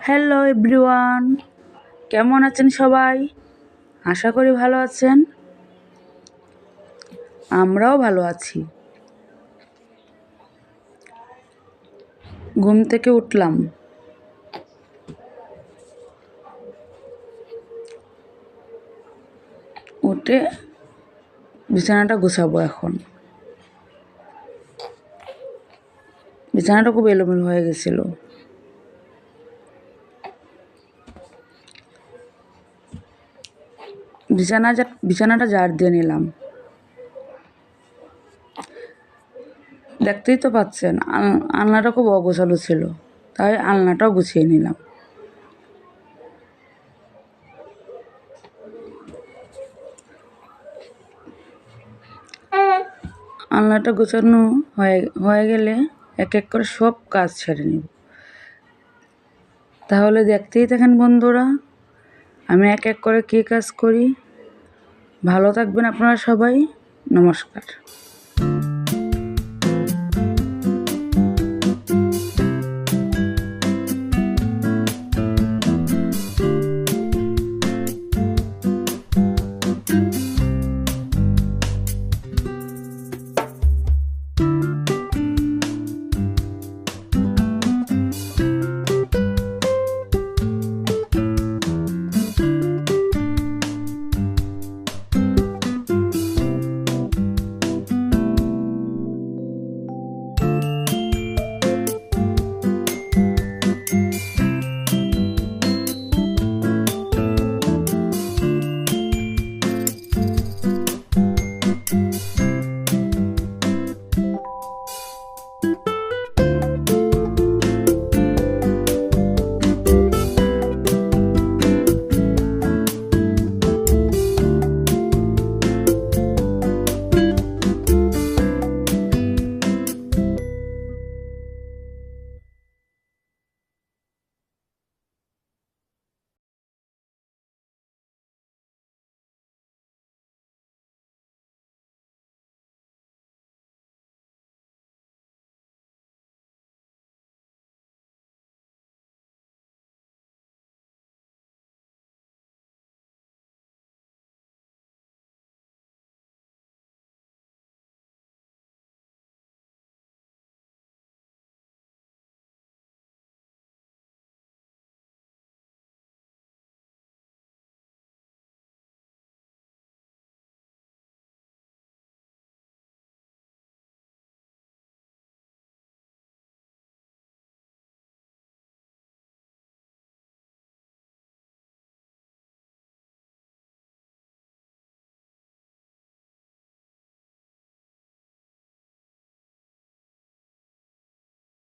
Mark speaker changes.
Speaker 1: Hello everyone কেমন আছেন সবাই? আশা করি ভালো আছেন। আমরাও ভালো আছি। ঘুম থেকে উঠলাম। উঠে বিছানাটা গুছাবো এখন। বিছানাটা খুব এলোমেলো হয়ে গেছিল। বিছানা বিছানাটা জার দিয়ে নিলাম। দেখতেই তো পাচ্ছেন আলনাটা খুব অগোছালো ছিল, তাই আলনাটাও গুছিয়ে নিলাম। আলনাটা গোছানো হয়ে হয়ে গেলে এক এক করে সব কাজ ছেড়ে নেব। তাহলে দেখতেই থাকেন বন্ধুরা, আমি এক এক করে কী কাজ করি? ভালো থাকবেন আপনারা সবাই। নমস্কার।